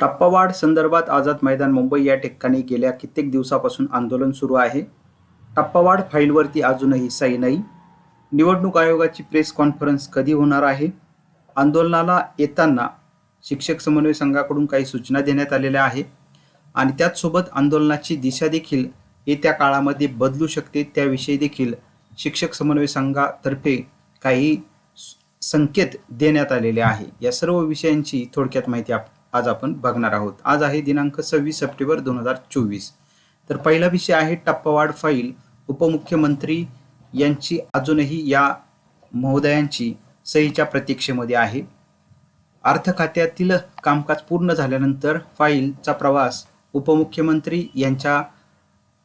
टप्पावाढ संदर्भात आझाद मैदान मुंबई या ठिकाणी गेल्या कित्येक दिवसापासून आंदोलन सुरू आहे. टप्पावाढ फाईलवरती अजूनही सही नाही. निवडणूक आयोगाची प्रेस कॉन्फरन्स कधी होणार आहे? आंदोलनाला येताना शिक्षक समन्वय संघाकडून काही सूचना देण्यात आलेल्या आहे आणि त्याचसोबत आंदोलनाची दिशा देखील येत्या काळामध्ये बदलू शकते. त्याविषयी देखील शिक्षक समन्वय संघातर्फे काही संकेत देण्यात आलेले आहे. या सर्व विषयांची थोडक्यात माहिती आपण आज आपण बघणार आहोत. आज आहे दिनांक सव्वीस सप्टेंबर दोन हजार चोवीस. तर पहिला विषय आहे टप्पावाढ फाईल. उपमुख्यमंत्री यांची अजूनही या महोदयांची सहीच्या प्रतीक्षेमध्ये आहे. अर्थ खात्यातील कामकाज पूर्ण झाल्यानंतर फाईलचा प्रवास उपमुख्यमंत्री यांच्या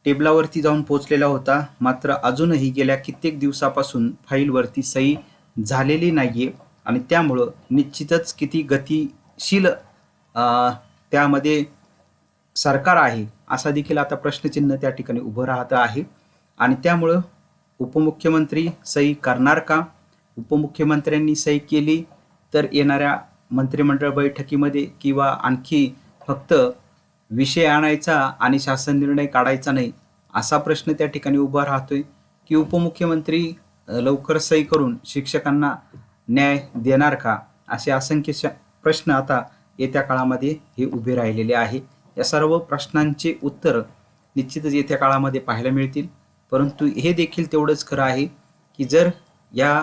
टेबलावरती जाऊन पोचलेला होता. मात्र अजूनही गेल्या कित्येक दिवसापासून फाईलवरती सही झालेली नाही आहे आणि त्यामुळं निश्चितच किती गतिशील त्यामध्ये सरकार आहे असा देखील आता प्रश्नचिन्ह त्या ठिकाणी उभं राहतं आहे. आणि त्यामुळं उपमुख्यमंत्री सही करणार का उपमुख्यमंत्र्यांनी सही केली तर येणाऱ्या मंत्रिमंडळ बैठकीमध्ये किंवा आणखी फक्त विषय आणायचा आणि शासन निर्णय काढायचा नाही असा प्रश्न त्या ठिकाणी उभा राहतोय की उपमुख्यमंत्री लवकर सही करून शिक्षकांना न्याय देणार का असे असंख्य श- प्रश्न आता येत्या काळामध्ये हे उभे राहिलेले आहे. या सर्व प्रश्नांचे उत्तर निश्चितच येत्या काळामध्ये पाहायला मिळतील. परंतु हे देखील तेवढंच खरं आहे की जर या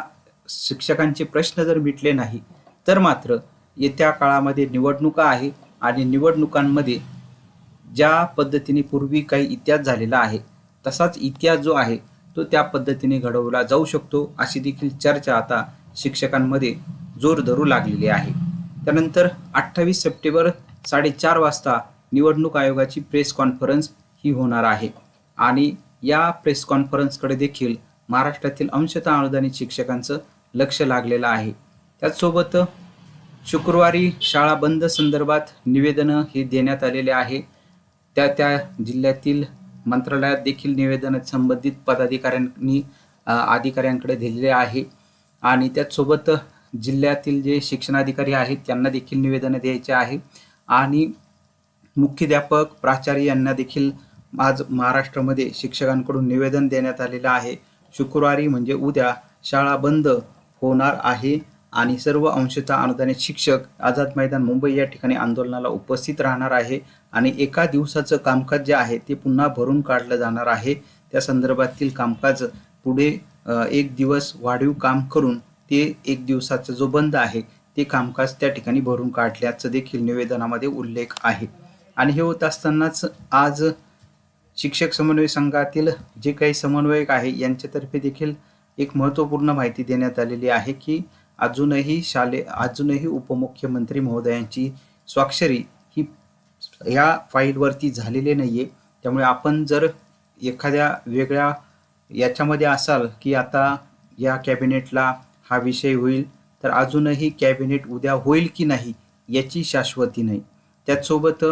शिक्षकांचे प्रश्न जर मिटले नाही तर मात्र येत्या काळामध्ये निवडणुका आहे आणि निवडणुकांमध्ये ज्या पद्धतीने पूर्वी काही इतिहास झालेला आहे तसाच इतिहास जो आहे तो त्या पद्धतीने घडवला जाऊ शकतो अशी देखील चर्चा आता शिक्षकांमध्ये जोर धरू लागलेली आहे. त्यानंतर अठ्ठावीस सप्टेंबर साडेचार वाजता निवडणूक आयोगाची प्रेस कॉन्फरन्स ही होणार आहे. आणि या प्रेस कॉन्फरन्सकडे देखील महाराष्ट्रातील अंशतः अनुदानित शिक्षकांचं लक्ष लागलेलं आहे. त्याचसोबत शुक्रवारी शाळा बंद संदर्भात निवेदनं हे देण्यात आलेले आहे. त्या त्या जिल्ह्यातील मंत्रालयात देखील निवेदन संबंधित पदाधिकाऱ्यांनी अधिकाऱ्यांकडे दिलेले आहे. आणि त्याचसोबत जिल्ह्यातील जे शिक्षणाधिकारी आहेत त्यांना देखील निवेदन द्यायचे आहे. आणि मुख्याध्यापक प्राचार्य यांना देखील आज महाराष्ट्रामध्ये शिक्षकांकडून निवेदन देण्यात आलेलं आहे. शुक्रवारी म्हणजे उद्या शाळा बंद होणार आहे आणि सर्व अंशतः अनुदानित शिक्षक आझाद मैदान मुंबई या ठिकाणी आंदोलनाला उपस्थित राहणार आहे आणि एका दिवसाचं कामकाज जे आहे ते पुन्हा भरून काढलं जाणार आहे. त्या संदर्भातील कामकाज पुढे एक दिवस वाढीव काम करून ते एक दिवसाचा जो बंद आहे ते कामकाज त्या ठिकाणी भरून काढल्याचं देखील निवेदनामध्ये उल्लेख आहे. आणि हे होत असतानाच आज शिक्षक समन्वय संघातील जे काही समन्वयक आहे यांच्यातर्फे देखील एक महत्त्वपूर्ण माहिती देण्यात आलेली आहे की अजूनही शाले अजूनही उपमुख्यमंत्री महोदयांची स्वाक्षरी ही या फाईलवरती झालेली नाही आहे त्यामुळे आपण जर एखाद्या वेगळ्या याच्यामध्ये असाल की आता या कॅबिनेटला हा विषय होईल तर अजूनही कॅबिनेट उद्या होईल की नाही याची शाश्वती नाही. त्याचसोबत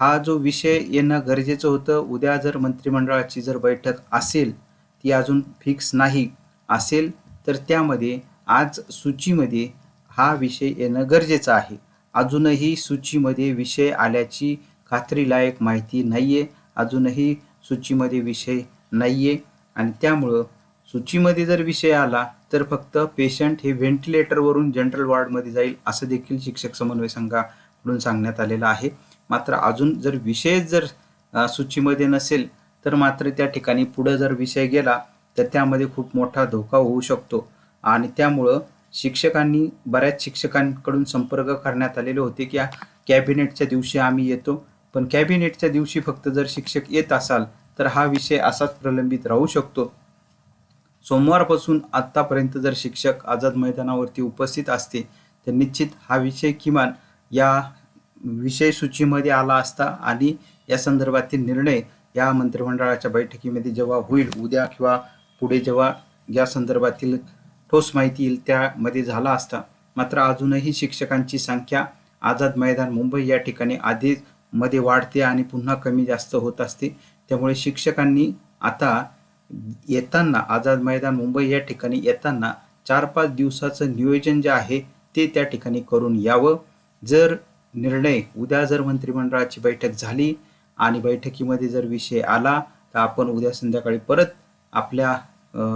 हा जो विषय येणं गरजेचं होतं उद्या जर मंत्रिमंडळाची जर बैठक असेल ती अजून फिक्स नाही असेल तर त्यामध्ये आज सूचीमध्ये हा विषय येणं गरजेचं आहे. अजूनही सूचीमध्ये विषय आल्याची खात्रीलायक माहिती नाही आहे अजूनही सूचीमध्ये विषय नाही आहे आणि त्यामुळं सूचीमध्ये जर विषय आला तर फक्त पेशंट हे व्हेंटिलेटरवरून जनरल वॉर्डमध्ये जाईल असं देखील शिक्षक समन्वय संघाकडून सांगण्यात आलेलं आहे. मात्र अजून जर विषय जर सूचीमध्ये नसेल तर मात्र त्या ठिकाणी पुढं जर विषय गेला तर त्यामध्ये खूप मोठा धोका होऊ शकतो. आणि त्यामुळं शिक्षकांनी बऱ्याच शिक्षकांकडून संपर्क करण्यात आलेले होते की कॅबिनेटच्या दिवशी आम्ही येतो. पण कॅबिनेटच्या दिवशी फक्त जर शिक्षक येत असाल तर हा विषय असाच प्रलंबित राहू शकतो. सोमवारपासून आत्तापर्यंत जर शिक्षक आझाद मैदानावरती उपस्थित असते तर निश्चित हा विषय किमान या विषय सूचीमध्ये आला असता आणि या संदर्भातील निर्णय या मंत्रिमंडळाच्या बैठकीमध्ये जेव्हा होईल उद्या किंवा पुढे जेव्हा या संदर्भातील ठोस माहिती येईल त्यामध्ये झाला असता. मात्र अजूनही शिक्षकांची संख्या आझाद मैदान मुंबई या ठिकाणी आधीच मध्ये वाढते आणि पुन्हा कमी जास्त होत असते. त्यामुळे शिक्षकांनी आता येताना आझाद मैदान मुंबई या ठिकाणी येताना चार पाच दिवसाचं नियोजन जे आहे ते त्या ठिकाणी करून यावं. जर निर्णय उद्या जर मंत्रिमंडळाची बैठक झाली आणि बैठकीमध्ये जर विषय आला तर आपण उद्या संध्याकाळी परत आपल्या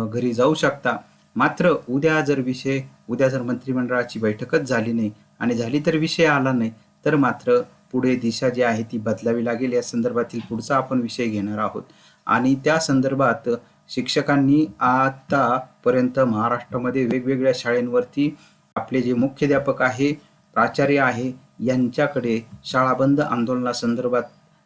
घरी जाऊ शकता. मात्र उद्या जर विषय उद्या जर मंत्रिमंडळाची बैठकच झाली नाही आणि झाली तर विषय आला नाही तर मात्र पुढे दिशा जी आहे ती बदलावी लागेल. या संदर्भातील पुढचा आपण विषय घेणार आहोत. आणि त्या संदर्भात शिक्षकांनी आतापर्यंत महाराष्ट्रामध्ये वेगवेगळ्या शाळेंवरती आपले जे मुख्याध्यापक आहे प्राचार्य आहे यांच्याकडे शाळा बंद आंदोलनासंदर्भात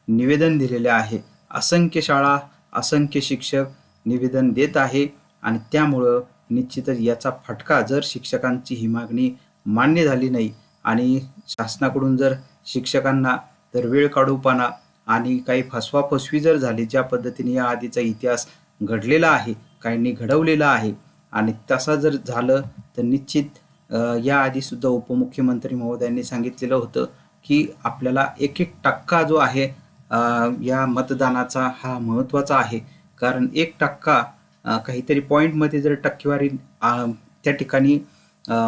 निवेदन दिलेले आहे. असंख्य शाळा असंख्य शिक्षक निवेदन देत आहे आणि त्यामुळं निश्चितच याचा फटका जर शिक्षकांची ही मागणी मान्य झाली नाही आणि शासनाकडून जर शिक्षकांना तर वेळ काढूपणा आणि काही फसवाफसवी जर झाली ज्या पद्धतीने या आधीचा इतिहास घडलेला आहे काहींनी घडवलेला आहे आणि तसा जर झालं तर निश्चित या आधी सुद्धा उपमुख्यमंत्री महोदयांनी सांगितलेलं होतं की आपल्याला एक एक टक्का जो आहे या मतदानाचा हा महत्त्वाचा आहे. कारण एक टक्का काहीतरी पॉईंटमध्ये जर टक्केवारी त्या ठिकाणी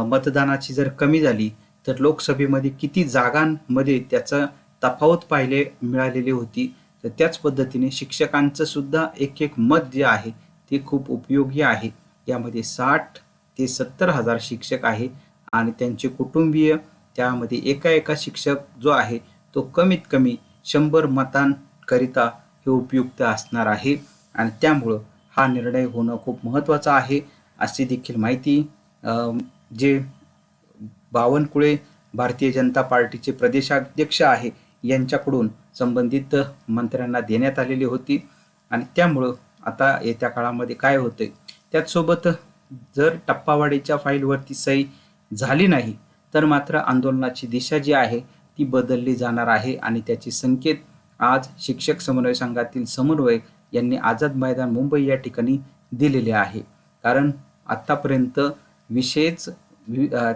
मतदानाची जर कमी झाली तर लोकसभेमध्ये किती जागांमध्ये त्याचं तफावत पाहिले मिळालेली होती. तर त्याच पद्धतीने शिक्षकांचं सुद्धा एक एक मत जे आहे ते खूप उपयोगी आहे. यामध्ये साठ ते सत्तर हजार शिक्षक आहे आणि त्यांचे कुटुंबीय त्यामध्ये एका एका शिक्षक जो आहे तो कमीत कमी शंभर मतांकरिता हे उपयुक्त असणार आहे. आणि त्यामुळं हा निर्णय होणं खूप महत्त्वाचा आहे. अशी देखील माहिती जे बावनकुळे भारतीय जनता पार्टीचे प्रदेशाध्यक्ष आहे यांच्याकडून संबंधित मंत्र्यांना देण्यात आलेली होती. आणि त्यामुळं आता येत्या काळामध्ये काय होतंय? त्याचसोबत जर टप्पावाडीच्या फाईलवरती सही झाली नाही तर मात्र आंदोलनाची दिशा जी आहे ती बदलली जाणार आहे. आणि त्याचे संकेत आज शिक्षक समन्वय संघातील समन्वय यांनी आझाद मैदान मुंबई या ठिकाणी दिलेले आहे. कारण आत्तापर्यंत विशेष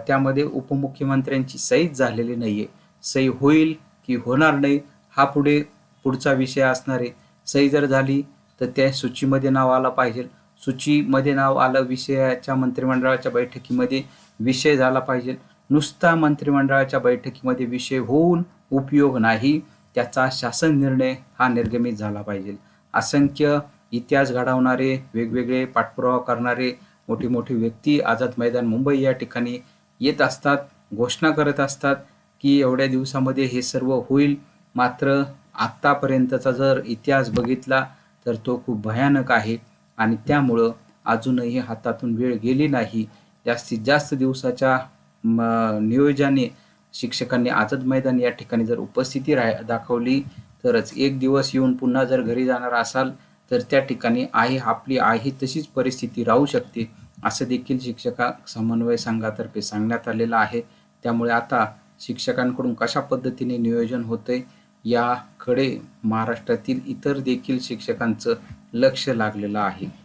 त्यामध्ये उपमुख्यमंत्र्यांची सहीच झालेली नाही आहे सही होईल की होणार नाही हा पुढे पुढचा विषय असणार आहे. सही जर झाली तर त्या सूचीमध्ये नाव आलं पाहिजे. सूचीमध्ये नाव आलं विषयाच्या मंत्रिमंडळाच्या बैठकीमध्ये विषय झाला पाहिजे. नुसता मंत्रिमंडळाच्या बैठकीमध्ये विषय होऊन उपयोग नाही त्याचा शासन निर्णय हा निर्गमित झाला पाहिजे. असंख्य इतिहास घडवणारे वेगवेगळे पाठपुरावा करणारे मोठी मोठी व्यक्ती आझाद मैदान मुंबई या ठिकाणी येत असतात घोषणा करत असतात. की एवढ्या दिवसामध्ये हे सर्व होईल. मात्र आत्तापर्यंतचा जर इतिहास बघितला तर तो खूप भयानक आहे. आणि त्यामुळं अजूनही हातातून वेळ गेली नाही. जास्तीत जास्त दिवसाच्या म, नियोजनाने शिक्षकांनी आझाद मैदान या ठिकाणी जर उपस्थिती राह दाखवली तरच एक दिवस येऊन पुन्हा जर घरी जाणार असाल तर त्या ठिकाणी आहे आपली आहे तशीच परिस्थिती राहू शकते. असं देखील शिक्षका समन्वय संघातर्फे सांगण्यात आलेलं आहे. त्यामुळे आता शिक्षकांकडून कशा पद्धतीने नियोजन होते याकडे महाराष्ट्रातील इतर देखील शिक्षकांचं लक्ष लागलेलं आहे.